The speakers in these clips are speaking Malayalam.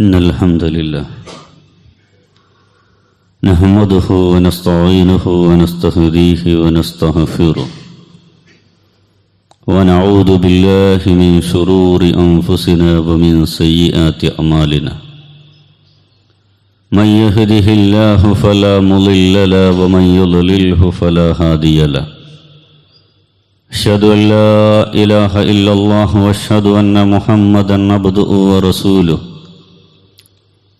إن الحمد لله نحمده ونستعينه ونستهديه ونستغفره ونعوذ بالله من شرور أنفسنا ومن سيئات أعمالنا من يهده الله فلا مضل له ومن يضلله فلا هادي له أشهد أن لا إله إلا الله وأشهد أن محمدا عبده ورسوله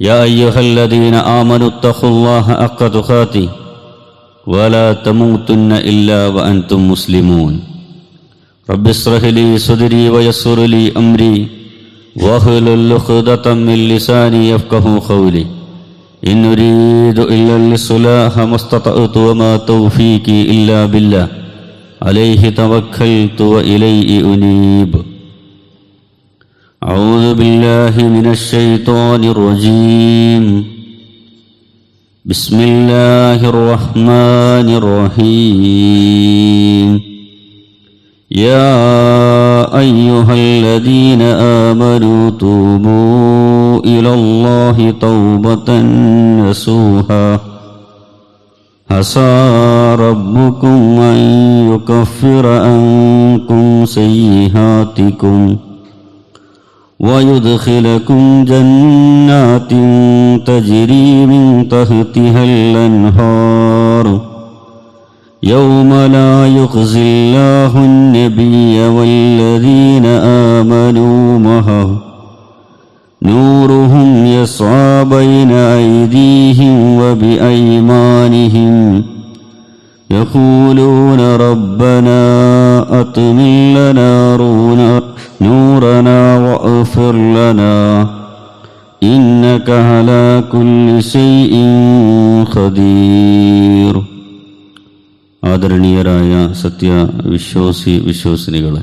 يا أيها الذين آمنوا اتقوا الله حق تقاته ولا تموتن إلا وأنتم مسلمون. رب اشرح لي صدري ويسر لي أمري واحلل عقدة من لساني يفقه قولي. إن أريد إلا الإصلاح ما استطعت وما توفيقي إلا بالله. عليه توكلت وإليه أنيب. أعوذ بالله من الشيطان الرجيم. بسم الله الرحمن الرحيم. يا أيها الذين آمنوا توبوا إلى الله توبة نسوها. عسى ربكم أن يكفر عنكم سيئاتكم. ويدخلكم جنات تجري من تحتها الأنهار. يوم لا يخزي الله النبي والذين آمنوا معه. نورهم يسعى بين أيديهم وبأيمانهم. يقولون ربنا أتمن لنا نورنا واغفر لنا إنك على كل شيء قدير ആദരണീയരായ സത്യവിശ്വാസി വിശ്വാസിനികളെ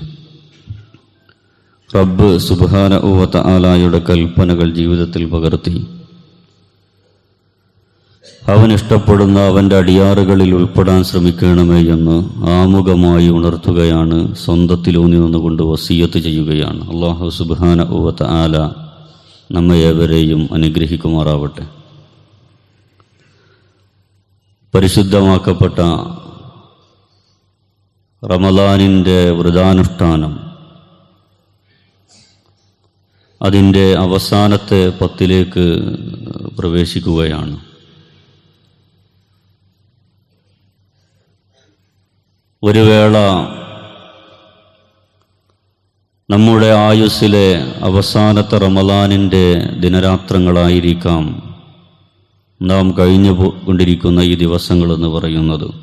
റബ്ബ് സുബാന ഉവത്ത ആലായുടെ കൽപ്പനകൾ ജീവിതത്തിൽ പകർത്തി അവൻ ഇഷ്ടപ്പെടുന്ന അവന്റെ അടിയാറുകളിൽ ഉൾപ്പെടാൻ ശ്രമിക്കണമേ എന്ന് ആമുഖമായി ഉണർത്തുകയാണ് സ്വന്തത്തിലൂന്നി നിന്നുകൊണ്ട് വസീയത്ത് ചെയ്യുകയാണ്. അള്ളാഹു സുബാന ഉവത്ത് ആല നമ്മെ ഏവരെയും അനുഗ്രഹിക്കുമാറാവട്ടെ. പരിശുദ്ധമാക്കപ്പെട്ട റമദാനിന്റെ വ്രതാനുഷ്ഠാനം അതിന്റെ അവസാനത്തെ പത്തിലേക്ക് പ്രവേശിക്കുകയാണ്. ഒരു വേള നമ്മുടെ ആയുസ്സിലെ അവസാനത്തെ റമലാനിന്റെ ദിനരാത്രങ്ങളായിരിക്കാം നാം കഴിഞ്ഞു കൊണ്ടിരിക്കുന്ന ഈ ദിവസങ്ങളെന്ന് പറയുന്നത്.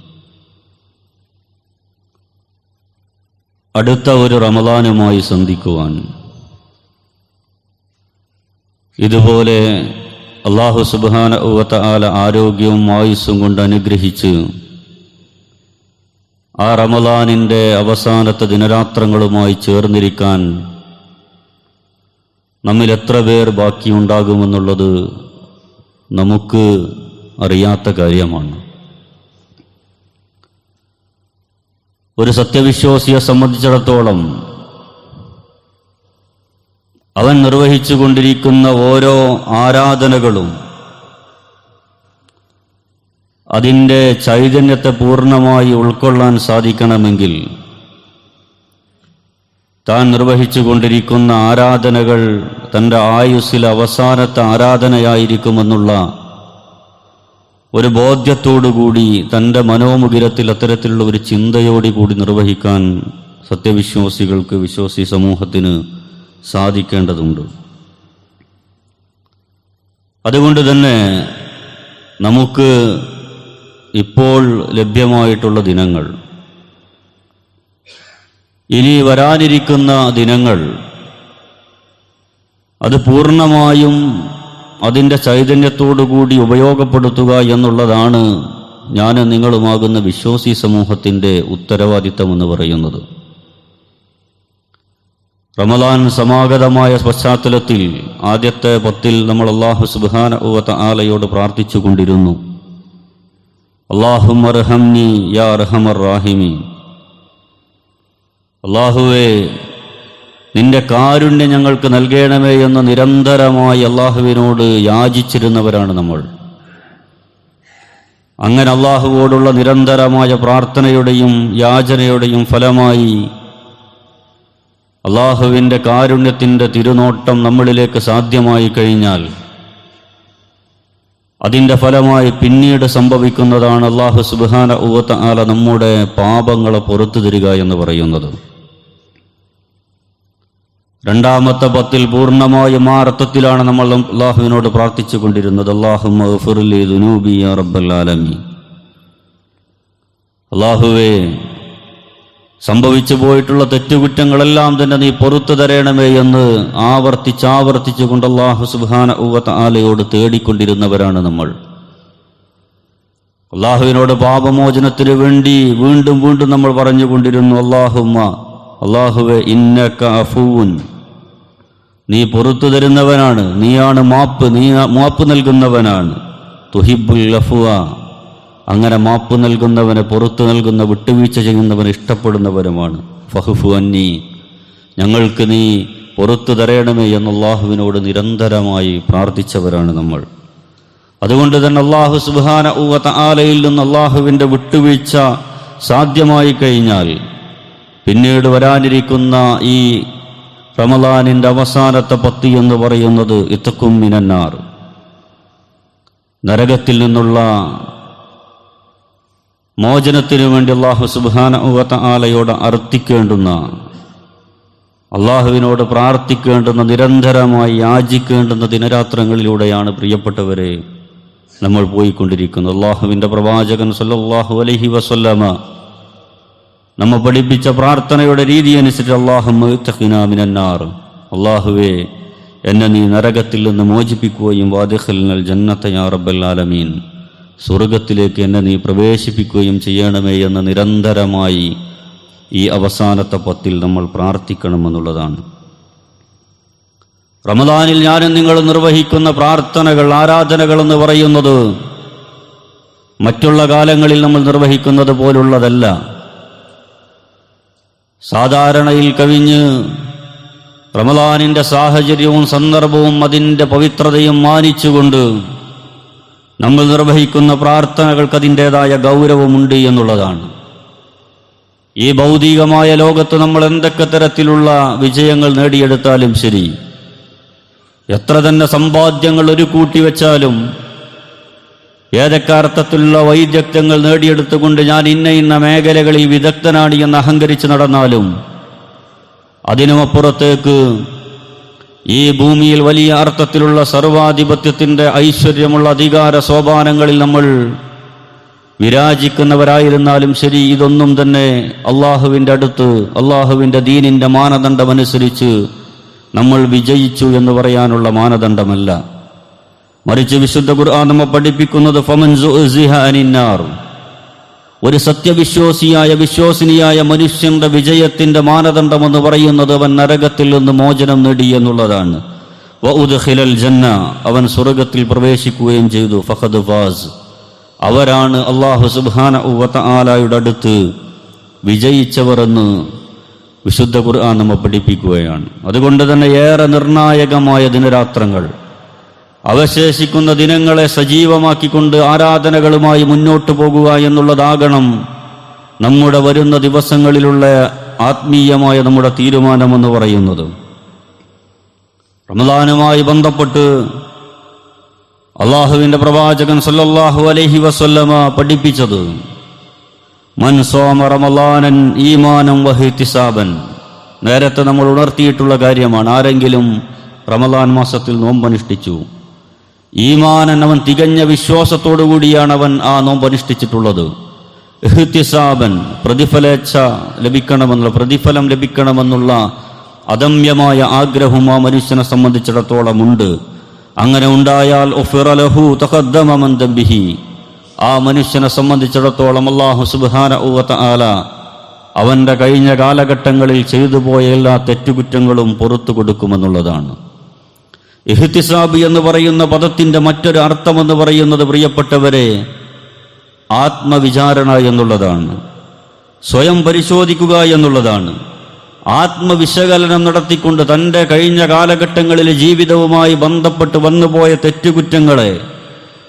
അടുത്ത ഒരു റമദാനുമായി സന്ധിക്കുവാൻ ഇതുപോലെ അള്ളാഹു സുബാന ആല ആരോഗ്യവും ആയുസ്സും കൊണ്ട് അനുഗ്രഹിച്ച് ആ റമലാനിന്റെ അവസാനത്തെ ദിനരാത്രങ്ങളുമായി ചേർന്നിരിക്കാൻ നമ്മിൽ എത്ര പേർ ബാക്കിയുണ്ടാകുമെന്നുള്ളത് നമുക്ക് അറിയാത്ത കാര്യമാണ്. ഒരു സത്യവിശ്വാസിയെ സംബന്ധിച്ചിടത്തോളം അവൻ നിർവഹിച്ചുകൊണ്ടിരിക്കുന്ന ഓരോ ആരാധനകളും അതിന്റെ ചൈതന്യത്തെ പൂർണമായി ഉൾക്കൊള്ളാൻ സാധിക്കണമെങ്കിൽ താൻ നിർവഹിച്ചുകൊണ്ടിരിക്കുന്ന ആരാധനകൾ തന്റെ ആയുസ്സിൽ അവസാനത്തെ ആരാധനയായിരിക്കുമെന്നുള്ള ഒരു ബോധ്യത്തോടുകൂടി തന്റെ മനോമുഖിരത്തിൽ അത്തരത്തിലുള്ള ഒരു ചിന്തയോടുകൂടി നിർവഹിക്കാൻ സത്യവിശ്വാസികൾക്ക് വിശ്വാസി സമൂഹത്തിന് സാധിക്കേണ്ടതുണ്ട്. അതുകൊണ്ട് തന്നെ നമുക്ക് ഇപ്പോൾ ലഭ്യമായിട്ടുള്ള ദിനങ്ങൾ. ഇനി വരാനിരിക്കുന്ന ദിനങ്ങൾ അത് പൂർണമായും അതിന്റെ ചൈതന്യത്തോടുകൂടി ഉപയോഗപ്പെടുത്തുക എന്നുള്ളതാണ് ഞാൻ നിങ്ങളുമാകുന്ന വിശ്വാസി സമൂഹത്തിന്റെ ഉത്തരവാദിത്തമെന്ന് പറയുന്നത്. റമദാൻ സമാഗതമായ പശ്ചാത്തലത്തിൽ ആദ്യത്തെ പത്തിൽ നമ്മൾ അള്ളാഹു സുബാന ആലയോട് പ്രാർത്ഥിച്ചു കൊണ്ടിരുന്നു അള്ളാഹും അർഹംനി യാ അർഹമർ റാഹിമി. അള്ളാഹുവേ നിന്റെ കാരുണ്യം ഞങ്ങൾക്ക് നൽകണമേ എന്ന് നിരന്തരമായി അള്ളാഹുവിനോട് യാചിച്ചിരുന്നവരാണ് നമ്മൾ. അങ്ങനെ അള്ളാഹുവോടുള്ള നിരന്തരമായ പ്രാർത്ഥനയുടെയും യാചനയുടെയും ഫലമായി അള്ളാഹുവിന്റെ കാരുണ്യത്തിന്റെ തിരുനോട്ടം നമ്മളിലേക്ക് സാധ്യമായി കഴിഞ്ഞാൽ അതിന്റെ ഫലമായി പിന്നീട് സംഭവിക്കുന്നതാണ് അള്ളാഹു സുബാന ഊവത്ത ആല നമ്മുടെ പാപങ്ങളെ പുറത്തു തരിക എന്ന് പറയുന്നത്. രണ്ടാമത്തെ പത്തിൽ പൂർണമായും ആ അർത്ഥത്തിലാണ് നമ്മൾ അള്ളാഹുവിനോട് പ്രാർത്ഥിച്ചു കൊണ്ടിരുന്നത്. അള്ളാഹു അള്ളാഹുവേ സംഭവിച്ചു പോയിട്ടുള്ള തെറ്റുകുറ്റങ്ങളെല്ലാം തന്നെ നീ പൊറത്തു തരണമേ എന്ന് ആവർത്തിച്ചാവർത്തിച്ചു കൊണ്ട് അള്ളാഹു സുബാന ഊവത്ത ആലയോട് തേടിക്കൊണ്ടിരുന്നവരാണ് നമ്മൾ. അള്ളാഹുവിനോട് പാപമോചനത്തിന് വേണ്ടി വീണ്ടും വീണ്ടും നമ്മൾ പറഞ്ഞുകൊണ്ടിരുന്നു അള്ളാഹുമ്മ അള്ളാഹുവെ ഇന്നക്ക അഫൂൻ. നീ പുറത്തു തരുന്നവനാണ് നീയാണ് മാപ്പ് നീ മാപ്പ് നൽകുന്നവനാണ്. തുഹിബുൽ അഫുവ അങ്ങനെ മാപ്പ് നൽകുന്നവനെ പുറത്തു നൽകുന്ന വിട്ടുവീഴ്ച ചെയ്യുന്നവന് ഇഷ്ടപ്പെടുന്നവരുമാണ്. ഫഹുഫു അന്നി ഞങ്ങൾക്ക് നീ പുറത്തു തരയണമേ എന്ന് അള്ളാഹുവിനോട് നിരന്തരമായി പ്രാർത്ഥിച്ചവരാണ് നമ്മൾ. അതുകൊണ്ട് തന്നെ അള്ളാഹു സുബാന ഊവത്ത ആലയിൽ നിന്ന് അള്ളാഹുവിന്റെ വിട്ടുവീഴ്ച സാധ്യമായി കഴിഞ്ഞാൽ പിന്നീട് വരാനിരിക്കുന്ന ഈ റമലാനിന്റെ അവസാനത്തെ പത്തി എന്ന് പറയുന്നത് ഇത്തക്കും മിനന്നാർ. നരകത്തിൽ നിന്നുള്ള മോചനത്തിനു വേണ്ടി അള്ളാഹു സുബാന ഉവത്ത ആലയോട് അർത്ഥിക്കേണ്ടുന്ന അള്ളാഹുവിനോട് പ്രാർത്ഥിക്കേണ്ടുന്ന നിരന്തരമായി യാചിക്കേണ്ടുന്ന ദിനരാത്രങ്ങളിലൂടെയാണ് പ്രിയപ്പെട്ടവരെ നമ്മൾ പോയിക്കൊണ്ടിരിക്കുന്നത്. അള്ളാഹുവിന്റെ പ്രവാചകൻ സല്ലാഹു അലഹി വസല്ലമ നമ്മ പഠിപ്പിച്ച പ്രാർത്ഥനയുടെ രീതി അനുസരിച്ച് അള്ളാഹുനാമിനാർ അള്ളാഹുവേ എന്നെ നീ നരകത്തിൽ നിന്ന് മോചിപ്പിക്കുകയും വാദിഹലിനൽ ജന്നത്ത യാ റബ്ബൽ ആലമീൻ. സ്വർഗത്തിലേക്ക് എന്നെ നീ പ്രവേശിപ്പിക്കുകയും ചെയ്യണമേ എന്ന് നിരന്തരമായി ഈ അവസാനത്തെ പത്തിൽ നമ്മൾ പ്രാർത്ഥിക്കണമെന്നുള്ളതാണ്. റമദാനിൽ ഞാനും നിങ്ങൾ നിർവഹിക്കുന്ന പ്രാർത്ഥനകൾ ആരാധനകൾ എന്ന് പറയുന്നത് മറ്റുള്ള കാലങ്ങളിൽ നമ്മൾ നിർവഹിക്കുന്നത് പോലുള്ളതല്ല. സാധാരണയിൽ കവിഞ്ഞ് റമദാനിന്റെ സാഹചര്യവും സന്ദർഭവും അതിന്റെ പവിത്രതയും മാനിച്ചുകൊണ്ട് നമ്മൾ നിർവഹിക്കുന്ന പ്രാർത്ഥനകൾക്ക് അതിന്റെതായ ഗൗരവമുണ്ട് എന്നുള്ളതാണ്. ഈ ഭൗതികമായ ലോകത്ത് നമ്മൾ എന്തൊക്കെ തരത്തിലുള്ള വിജയങ്ങൾ നേടിയെടുത്താലും ശരി എത്ര തന്നെ സമ്പാദ്യങ്ങൾ ഒരു കൂട്ടി വെച്ചാലും ഏതൊക്കെ അർത്ഥത്തിലുള്ള വൈദഗ്ധ്യങ്ങൾ നേടിയെടുത്തുകൊണ്ട് ഞാൻ ഇന്ന ഇന്ന മേഖലകളിൽ വിദഗ്ധനാണ് എന്ന് അഹങ്കരിച്ച് നടന്നാലും അതിനുമപ്പുറത്തേക്ക് ഈ ഭൂമിയിൽ വലിയ അർത്ഥത്തിലുള്ള സർവാധിപത്യത്തിന്റെ ഐശ്വര്യമുള്ള അധികാര സോപാനങ്ങളിൽ നമ്മൾ വിരാജിക്കുന്നവരായിരുന്നാലും ശരി ഇതൊന്നും തന്നെ അള്ളാഹുവിന്റെ അടുത്ത് അള്ളാഹുവിന്റെ ദീനിന്റെ മാനദണ്ഡമനുസരിച്ച് നമ്മൾ വിജയിച്ചു എന്ന് പറയാനുള്ള മാനദണ്ഡമല്ല. മറിച്ച് വിശുദ്ധ ഖുർആൻ നമ്മെ പഠിപ്പിക്കുന്നത് ഫമൻ ഒരു സത്യവിശ്വാസിയായ വിശ്വാസിനിയായ മനുഷ്യന്റെ വിജയത്തിന്റെ മാനദണ്ഡമെന്ന് പറയുന്നത് അവൻ നരകത്തിൽ നിന്ന് മോചനം നേടി എന്നുള്ളതാണ്. വഉദ്ഖിലൽ ജന്ന അവൻ സ്വർഗത്തിൽ പ്രവേശിക്കുകയും ചെയ്തു. ഫഹദ് ഫാസ്. അവരാണ് അള്ളാഹു സുബാന ആലായുടെ അടുത്ത് വിജയിച്ചവർ എന്ന് വിശുദ്ധ ഖുർആൻ നമ്മെ പഠിപ്പിക്കുകയാണ്. അതുകൊണ്ട് തന്നെ ഏറെ നിർണായകമായ ദിനരാത്രങ്ങൾ. അവശേഷിക്കുന്ന ദിനങ്ങളെ സജീവമാക്കിക്കൊണ്ട് ആരാധനകളുമായി മുന്നോട്ടു പോകുക എന്നുള്ളതാകണം. നമ്മുടെ വരുന്ന ദിവസങ്ങളിലുള്ള ആത്മീയമായ നമ്മുടെ തീരുമാനമെന്ന് പറയുന്നത്. റമദാനുമായി ബന്ധപ്പെട്ട് അള്ളാഹുവിന്റെ പ്രവാചകൻ സല്ലല്ലാഹു അലൈഹി വസല്ലമ പഠിപ്പിച്ചത് മൻ സോമ റമലാനൻ ഈമാനം വഹിത്തിസാബൻ. നേരത്തെ നമ്മൾ ഉണർത്തിയിട്ടുള്ള കാര്യമാണ് ആരെങ്കിലും റമദാൻ മാസത്തിൽ നോമ്പനുഷ്ഠിച്ചു. ഈമാനൻ അവൻ തികഞ്ഞ വിശ്വാസത്തോടു കൂടിയാണ് അവൻ ആ നോമ്പ് അനുഷ്ഠിച്ചിട്ടുള്ളത്. ഇഹ്തിസാബൻ പ്രതിഫലേച്ഛ ലഭിക്കണമെന്നുള്ള പ്രതിഫലം ലഭിക്കണമെന്നുള്ള അദമ്യമായ ആഗ്രഹം ആ മനുഷ്യനെ സംബന്ധിച്ചിടത്തോളം ഉണ്ട്. അങ്ങനെ ഉണ്ടായാൽ ഒഫിറലഹു ദബ്ബിഹി ആ മനുഷ്യനെ സംബന്ധിച്ചിടത്തോളം അള്ളാഹു സുബാന ആല അവന്റെ കഴിഞ്ഞ കാലഘട്ടങ്ങളിൽ ചെയ്തു പോയ എല്ലാ തെറ്റുകുറ്റങ്ങളും പുറത്തു കൊടുക്കുമെന്നുള്ളതാണ് ഇഹ്തിസാബ് എന്ന് പറയുന്ന പദത്തിന്റെ മറ്റൊരു അർത്ഥമെന്ന് പറയുന്നത് പ്രിയപ്പെട്ടവരെ ആത്മവിചാരണ എന്നുള്ളതാണ്. സ്വയം പരിശോധിക്കുക എന്നുള്ളതാണ്. ആത്മവിശകലനം നടത്തിക്കൊണ്ട് തന്റെ കഴിഞ്ഞ കാലഘട്ടങ്ങളിലെ ജീവിതവുമായി ബന്ധപ്പെട്ട് വന്നുപോയ തെറ്റുകുറ്റങ്ങളെ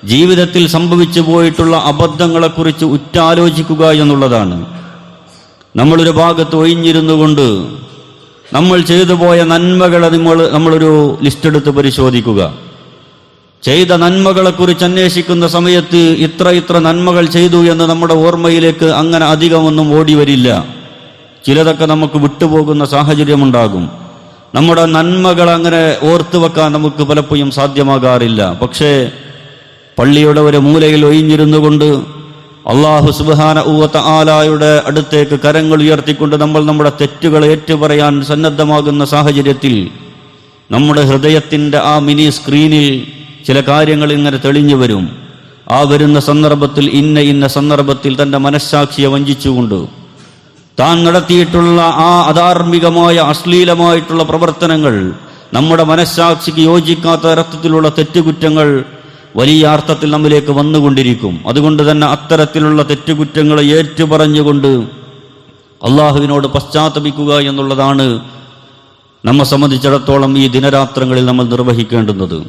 ജീവിതത്തിൽ സംഭവിച്ചു പോയിട്ടുള്ള അബദ്ധങ്ങളെക്കുറിച്ച് ഉറ്റാലോചിക്കുക എന്നുള്ളതാണ്. നമ്മളൊരു ഭാഗത്ത് ഒഴിഞ്ഞിരുന്നു കൊണ്ട് നമ്മൾ ചെയ്തു പോയ നന്മകളെ നിങ്ങൾ നമ്മളൊരു ലിസ്റ്റ് എടുത്ത് പരിശോധിക്കുക. ചെയ്ത നന്മകളെക്കുറിച്ച് അന്വേഷിക്കുന്ന സമയത്ത് ഇത്ര ഇത്ര നന്മകൾ ചെയ്തു എന്ന് നമ്മുടെ ഓർമ്മയിലേക്ക് അങ്ങനെ അധികമൊന്നും ഓടി വരില്ല. ചിലതൊക്കെ നമുക്ക് വിട്ടുപോകുന്ന സാഹചര്യമുണ്ടാകും. നമ്മുടെ നന്മകൾ അങ്ങനെ ഓർത്തു വെക്കാൻ നമുക്ക് പലപ്പോഴും സാധ്യമാകാറില്ല. പക്ഷേ പള്ളിയുടെ ഒരു മൂലയിൽ ഒഴിഞ്ഞിരുന്നു കൊണ്ട് അള്ളാഹു സുബാന ഊവത്ത ആലായുടെ അടുത്തേക്ക് കരങ്ങൾ ഉയർത്തിക്കൊണ്ട് നമ്മൾ നമ്മുടെ തെറ്റുകൾ ഏറ്റുപറയാൻ സന്നദ്ധമാകുന്ന സാഹചര്യത്തിൽ നമ്മുടെ ഹൃദയത്തിന്റെ ആ മിനി സ്ക്രീനിൽ ചില കാര്യങ്ങൾ ഇങ്ങനെ തെളിഞ്ഞു വരും. ആ വരുന്ന സന്ദർഭത്തിൽ ഇന്ന ഇന്ന സന്ദർഭത്തിൽ തന്റെ മനസ്സാക്ഷിയെ വഞ്ചിച്ചുകൊണ്ട് താൻ നടത്തിയിട്ടുള്ള ആ അധാർമികമായ അശ്ലീലമായിട്ടുള്ള പ്രവർത്തനങ്ങൾ നമ്മുടെ മനസ്സാക്ഷിക്ക് യോജിക്കാത്ത തരത്തിലുള്ള തെറ്റുകുറ്റങ്ങൾ വലിയ അർത്ഥത്തിൽ നമ്മിലേക്ക് വന്നുകൊണ്ടിരിക്കും. അതുകൊണ്ട് തന്നെ അത്തരത്തിലുള്ള തെറ്റുകുറ്റങ്ങളെ ഏറ്റുപറഞ്ഞുകൊണ്ട് അള്ളാഹുവിനോട് പശ്ചാത്തപിക്കുക എന്നുള്ളതാണ് നമ്മെ സംബന്ധിച്ചിടത്തോളം ഈ ദിനരാത്രങ്ങളിൽ നമ്മൾ നിർവഹിക്കേണ്ടുന്നത്.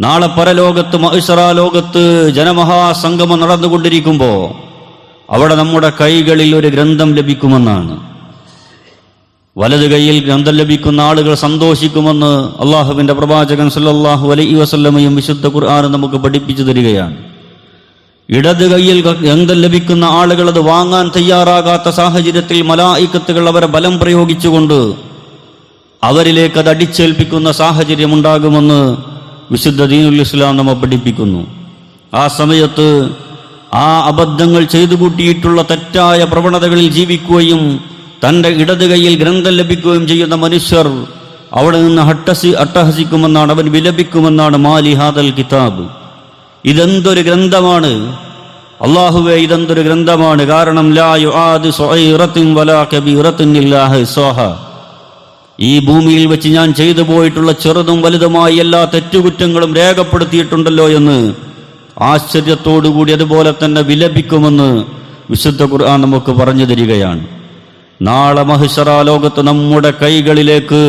നാളെ പരലോകത്ത് മഹിഷറ ലോകത്ത് ജനമഹാസംഗമം നടന്നുകൊണ്ടിരിക്കുമ്പോൾ അവിടെ നമ്മുടെ കൈകളിൽ ഒരു ഗ്രന്ഥം ലഭിക്കുമെന്നാണ്. വലത് കൈയിൽ ഗ്രന്ഥം ലഭിക്കുന്ന ആളുകൾ സന്തോഷിക്കുമെന്ന് അള്ളാഹുവിന്റെ പ്രവാചകൻ സല്ലാഹു അലൈ വസല്ലമയും വിശുദ്ധ ഖുർആാനും നമുക്ക് പഠിപ്പിച്ചു തരികയാണ്. ഇടത് കൈയിൽ ഗ്രന്ഥം ലഭിക്കുന്ന ആളുകൾ അത് വാങ്ങാൻ തയ്യാറാകാത്ത സാഹചര്യത്തിൽ മലായിക്കത്തുകൾ അവരെ ബലം പ്രയോഗിച്ചുകൊണ്ട് അവരിലേക്ക് അത് അടിച്ചേൽപ്പിക്കുന്ന സാഹചര്യം ഉണ്ടാകുമെന്ന് വിശുദ്ധ ദീനുൽ ഇസ്ലാം നമ്മെ പഠിപ്പിക്കുന്നു. ആ സമയത്ത് ആ അബദ്ധങ്ങൾ ചെയ്തു കൂട്ടിയിട്ടുള്ള തെറ്റായ പ്രവണതകളിൽ ജീവിക്കുകയും തന്റെ ഇടത് കൈയിൽ ഗ്രന്ഥം ലഭിക്കുകയും ചെയ്യുന്ന മനുഷ്യർ അവിടെ നിന്ന് ഹട്ടസി അട്ടഹസിക്കുമെന്നാണ് അവൻ വിലപിക്കുമെന്നാണ് മാലിഹാദൽ കിതാബ്. ഇതെന്തൊരു ഗ്രന്ഥമാണ്? അള്ളാഹുവെ ഇതെന്തൊരു ഗ്രന്ഥമാണ്? കാരണം ഈ ഭൂമിയിൽ വെച്ച് ഞാൻ ചെയ്തു പോയിട്ടുള്ള ചെറുതും വലുതുമായ എല്ലാ തെറ്റുകുറ്റങ്ങളും രേഖപ്പെടുത്തിയിട്ടുണ്ടല്ലോ എന്ന് ആശ്ചര്യത്തോടുകൂടി അതുപോലെ തന്നെ വിലപിക്കുമെന്ന് വിശുദ്ധ ഖുർആൻ നമുക്ക് പറഞ്ഞു തരികയാണ്. നാളെ മഹുഷറാലോകത്ത് നമ്മുടെ കൈകളിലേക്ക്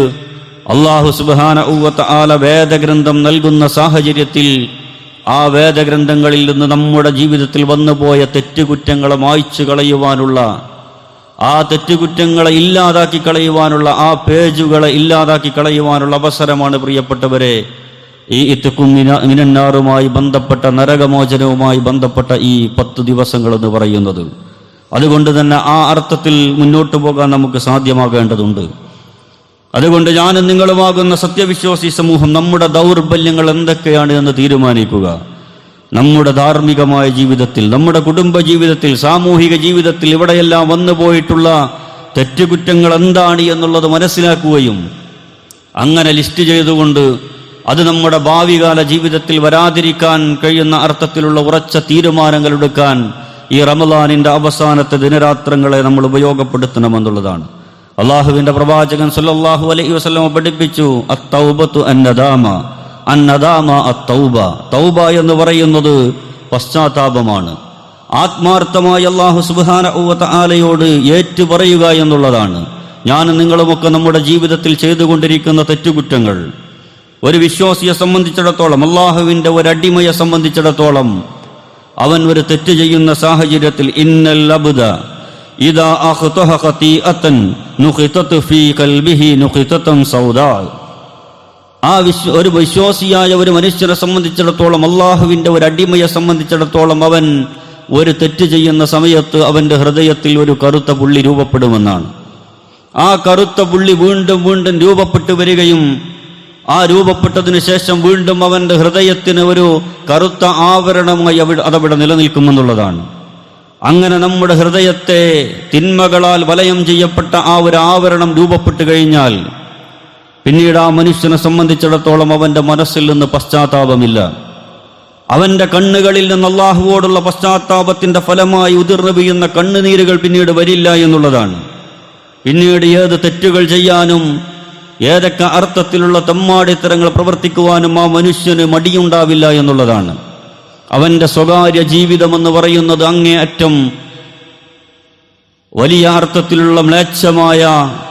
അള്ളാഹു സുബാന ഊവത്ത ആല വേദഗ്രന്ഥം നൽകുന്ന സാഹചര്യത്തിൽ ആ വേദഗ്രന്ഥങ്ങളിൽ നിന്ന് നമ്മുടെ ജീവിതത്തിൽ വന്നുപോയ തെറ്റുകുറ്റങ്ങളെ മായ്ച്ചു കളയുവാനുള്ള ആ തെറ്റുകുറ്റങ്ങളെ ഇല്ലാതാക്കി കളയുവാനുള്ള ആ പേജുകളെ ഇല്ലാതാക്കി കളയുവാനുള്ള അവസരമാണ് പ്രിയപ്പെട്ടവരെ ഈ ഇത്തുക്കും മിനന്നാറുമായി ബന്ധപ്പെട്ട നരകമോചനവുമായി ബന്ധപ്പെട്ട ഈ പത്ത് ദിവസങ്ങൾ എന്ന് പറയുന്നത്. അതുകൊണ്ട് തന്നെ ആ അർത്ഥത്തിൽ മുന്നോട്ട് പോകാൻ നമുക്ക് സാധ്യമാകേണ്ടതുണ്ട്. അതുകൊണ്ട് ഞാനും നിങ്ങളുമാകുന്ന സത്യവിശ്വാസി സമൂഹം നമ്മുടെ ദൗർബല്യങ്ങൾ എന്തൊക്കെയാണ് എന്ന് തീരുമാനിക്കുക. നമ്മുടെ ധാർമ്മികമായ ജീവിതത്തിൽ നമ്മുടെ കുടുംബ ജീവിതത്തിൽ സാമൂഹിക ജീവിതത്തിൽ ഇവിടെയെല്ലാം വന്നു പോയിട്ടുള്ള തെറ്റുകുറ്റങ്ങൾ എന്താണ് എന്നുള്ളത് മനസ്സിലാക്കുകയും അങ്ങനെ ലിസ്റ്റ് ചെയ്തുകൊണ്ട് അത് നമ്മുടെ ഭാവികാല ജീവിതത്തിൽ വരാതിരിക്കാൻ കഴിയുന്ന അർത്ഥത്തിലുള്ള ഉറച്ച തീരുമാനങ്ങൾ എടുക്കാൻ ഈ റമലാനിന്റെ അവസാനത്തെ ദിനരാത്രങ്ങളെ നമ്മൾ ഉപയോഗപ്പെടുത്തണമെന്നുള്ളതാണ്. അള്ളാഹുവിന്റെ പ്രവാചകൻ സല്ലല്ലാഹു അലൈഹി വസ്ലമ പഠിപ്പിച്ചു അത്തൗബ. തൗബ എന്ന് പറയുന്നത് പശ്ചാത്താപമാണ്. ആത്മാർത്ഥമായ അള്ളാഹു സുബാന ആലയോട് ഏറ്റുപറയുക എന്നുള്ളതാണ്. ഞാൻ നിങ്ങളുമൊക്കെ നമ്മുടെ ജീവിതത്തിൽ ചെയ്തുകൊണ്ടിരിക്കുന്ന തെറ്റുകുറ്റങ്ങൾ. ഒരു വിശ്വാസിയെ സംബന്ധിച്ചിടത്തോളം അള്ളാഹുവിന്റെ ഒരു അടിമയെ സംബന്ധിച്ചിടത്തോളം അവൻ ഒരു തെറ്റ് ചെയ്യുന്ന സാഹചര്യത്തിൽ ഇന്നൽ അബ്ദ ആ വിശ്വ ഒരു വിശ്വാസിയായ ഒരു മനുഷ്യനെ സംബന്ധിച്ചിടത്തോളം അള്ളാഹുവിന്റെ ഒരു അടിമയെ സംബന്ധിച്ചിടത്തോളം അവൻ ഒരു തെറ്റ് ചെയ്യുന്ന സമയത്ത് അവന്റെ ഹൃദയത്തിൽ ഒരു കറുത്ത പുള്ളി രൂപപ്പെടുമെന്നാണ്. ആ കറുത്ത പുള്ളി വീണ്ടും വീണ്ടും രൂപപ്പെട്ടു വരികയും ആ രൂപപ്പെട്ടതിന് ശേഷം വീണ്ടും അവന്റെ ഹൃദയത്തിന് ഒരു കറുത്ത ആവരണമായി അവിടെ അതവിടെ നിലനിൽക്കുമെന്നുള്ളതാണ്. അങ്ങനെ നമ്മുടെ ഹൃദയത്തെ തിന്മകളാൽ വലയം ചെയ്യപ്പെട്ട ആ ഒരു ആവരണം രൂപപ്പെട്ടു കഴിഞ്ഞാൽ പിന്നീട് ആ മനുഷ്യനെ സംബന്ധിച്ചിടത്തോളം അവന്റെ മനസ്സിൽ നിന്ന് പശ്ചാത്താപമില്ല. അവന്റെ കണ്ണുകളിൽ നിന്ന് അള്ളാഹുവോടുള്ള പശ്ചാത്താപത്തിന്റെ ഫലമായി ഉതിർന്നു വീഴുന്ന കണ്ണുനീരുകൾ പിന്നീട് വരില്ല എന്നുള്ളതാണ്. പിന്നീട് ഏത് തെറ്റുകൾ ചെയ്യാനും ഏതൊക്കെ അർത്ഥത്തിലുള്ള തമ്മാടിത്തരങ്ങൾ പ്രവർത്തിക്കുവാനും ആ മനുഷ്യന് മടിയുണ്ടാവില്ല എന്നുള്ളതാണ്. അവന്റെ സ്വകാര്യ ജീവിതം എന്ന് പറയുന്നത് അങ്ങേയറ്റം വലിയ അർത്ഥത്തിലുള്ള മ്ലേച്ഛമായ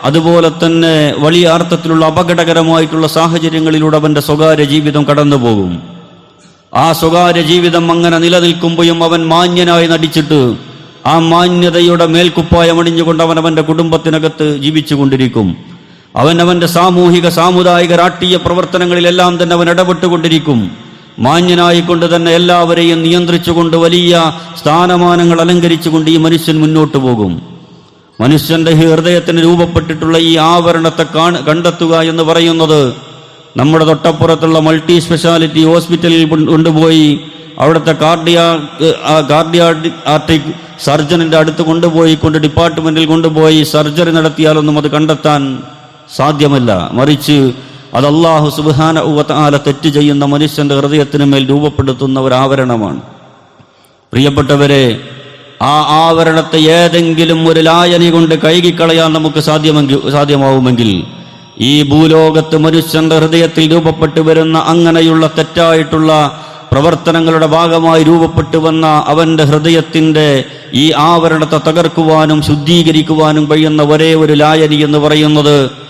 അതുപോലെ തന്നെ വലിയ അർത്ഥത്തിലുള്ള അപകടകരമായിട്ടുള്ള സാഹചര്യങ്ങളിലൂടെ അവന്റെ സ്വകാര്യ ജീവിതം കടന്നു പോകും ആ സ്വകാര്യ ജീവിതം അങ്ങനെ നിലനിൽക്കുമ്പോഴും അവൻ മാന്യനായി നടിച്ചിട്ട് ആ മാന്യതയുടെ മേൽക്കുപ്പായം അണിഞ്ഞുകൊണ്ട് അവൻ അവന്റെ കുടുംബത്തിനകത്ത് ജീവിച്ചുകൊണ്ടിരിക്കും. അവൻ അവന്റെ സാമൂഹിക സാമുദായിക രാഷ്ട്രീയ പ്രവർത്തനങ്ങളിലെല്ലാം തന്നെ അവൻ ഇടപെട്ടുകൊണ്ടിരിക്കും. മാന്യനായിക്കൊണ്ട് തന്നെ എല്ലാവരെയും നിയന്ത്രിച്ചുകൊണ്ട് വലിയ സ്ഥാനമാനങ്ങൾ അലങ്കരിച്ചുകൊണ്ട് ഈ മനുഷ്യൻ മുന്നോട്ടു പോകും. മനുഷ്യന്റെ ഹൃദയത്തിന് രൂപപ്പെട്ടിട്ടുള്ള ഈ ആവരണത്തെ കാണ കണ്ടെത്തുക എന്ന് പറയുന്നത് നമ്മുടെ തൊട്ടപ്പുറത്തുള്ള മൾട്ടി സ്പെഷ്യാലിറ്റി ഹോസ്പിറ്റലിൽ കൊണ്ട് കൊണ്ടുപോയി അവിടുത്തെ കാർഡിയാ കാർഡിയാ ആർട്ടിക് സർജനിന്റെ അടുത്ത് കൊണ്ടുപോയി കൊണ്ട് ഡിപ്പാർട്ട്മെന്റിൽ കൊണ്ടുപോയി സർജറി നടത്തിയാലൊന്നും അത് കണ്ടെത്താൻ സാധ്യമല്ല. മറിച്ച് അത് അള്ളാഹു സുബാന ഉവത്താല തെറ്റ് ചെയ്യുന്ന മനുഷ്യന്റെ ഹൃദയത്തിന് മേൽ രൂപപ്പെടുത്തുന്ന ഒരു ആവരണമാണ് പ്രിയപ്പെട്ടവരെ ആ ആവരണത്തെ ഏതെങ്കിലും ഒരു ലായനി കൊണ്ട് കഴുകിക്കളയാൻ നമുക്ക് സാധ്യമെങ്കിൽ സാധ്യമാവുമെങ്കിൽ ഈ ഭൂലോകത്ത് മനുഷ്യന്റെ ഹൃദയത്തിൽ രൂപപ്പെട്ടു വരുന്ന അങ്ങനെയുള്ള തെറ്റായിട്ടുള്ള പ്രവർത്തനങ്ങളുടെ ഭാഗമായി രൂപപ്പെട്ടു വന്ന അവന്റെ ഹൃദയത്തിന്റെ ഈ ആവരണത്തെ തകർക്കുവാനും ശുദ്ധീകരിക്കുവാനും കഴിയുന്ന ഒരേ ഒരു ലായനി എന്ന് പറയുന്നത്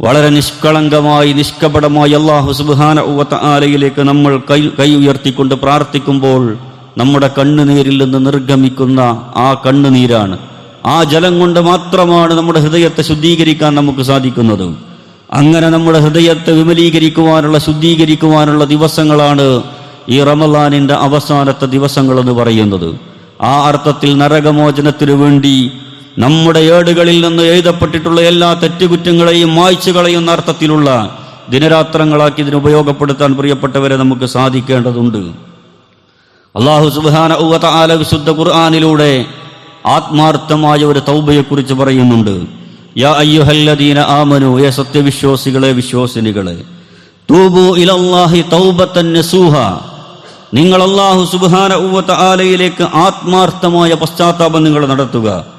വളരെ നിഷ്കളങ്കമായി നിഷ്കപടമായി അള്ളാഹു സുബാന ആലയിലേക്ക് നമ്മൾ കൈ കൈ ഉയർത്തിക്കൊണ്ട് പ്രാർത്ഥിക്കുമ്പോൾ നമ്മുടെ കണ്ണുനീരിൽ നിന്ന് നിർഗമിക്കുന്ന ആ കണ്ണുനീരാണ്. ആ ജലം കൊണ്ട് മാത്രമാണ് നമ്മുടെ ഹൃദയത്തെ ശുദ്ധീകരിക്കാൻ നമുക്ക് സാധിക്കുന്നത്. അങ്ങനെ നമ്മുടെ ഹൃദയത്തെ വിമലീകരിക്കുവാനുള്ള ശുദ്ധീകരിക്കുവാനുള്ള ദിവസങ്ങളാണ് ഈ റമലാനിന്റെ അവസാനത്തെ ദിവസങ്ങളെന്ന് പറയുന്നത്. ആ അർത്ഥത്തിൽ നരകമോചനത്തിനു വേണ്ടി നമ്മുടെ ഏടുകളിൽ നിന്ന് എഴുതപ്പെട്ടിട്ടുള്ള എല്ലാ തെറ്റുകുറ്റങ്ങളെയും മായ്ച്ചു കളയുന്ന അർത്ഥത്തിലുള്ള ദിനരാത്രങ്ങളാക്കി ഇതിന് ഉപയോഗപ്പെടുത്താൻ പ്രിയപ്പെട്ടവരെ നമുക്ക് സാധിക്കേണ്ടതുണ്ട്. അള്ളാഹു സുബാന ആല വിശുദ്ധ ഖുർആാനിലൂടെ ആത്മാർത്ഥമായ ഒരു തൗബയെക്കുറിച്ച് പറയുന്നുണ്ട്. യാ അയ്യുഹല്ലദീന ആമനു യ സത്യവിശ്വാസികളെ വിശ്വാസിനികളെ തൂബു ഇലല്ലാഹി തൗബത്തൻ നസൂഹ. നിങ്ങൾ അള്ളാഹു സുബാന ആലയിലേക്ക് ആത്മാർത്ഥമായ പശ്ചാത്താപം നിങ്ങൾ നടത്തുക.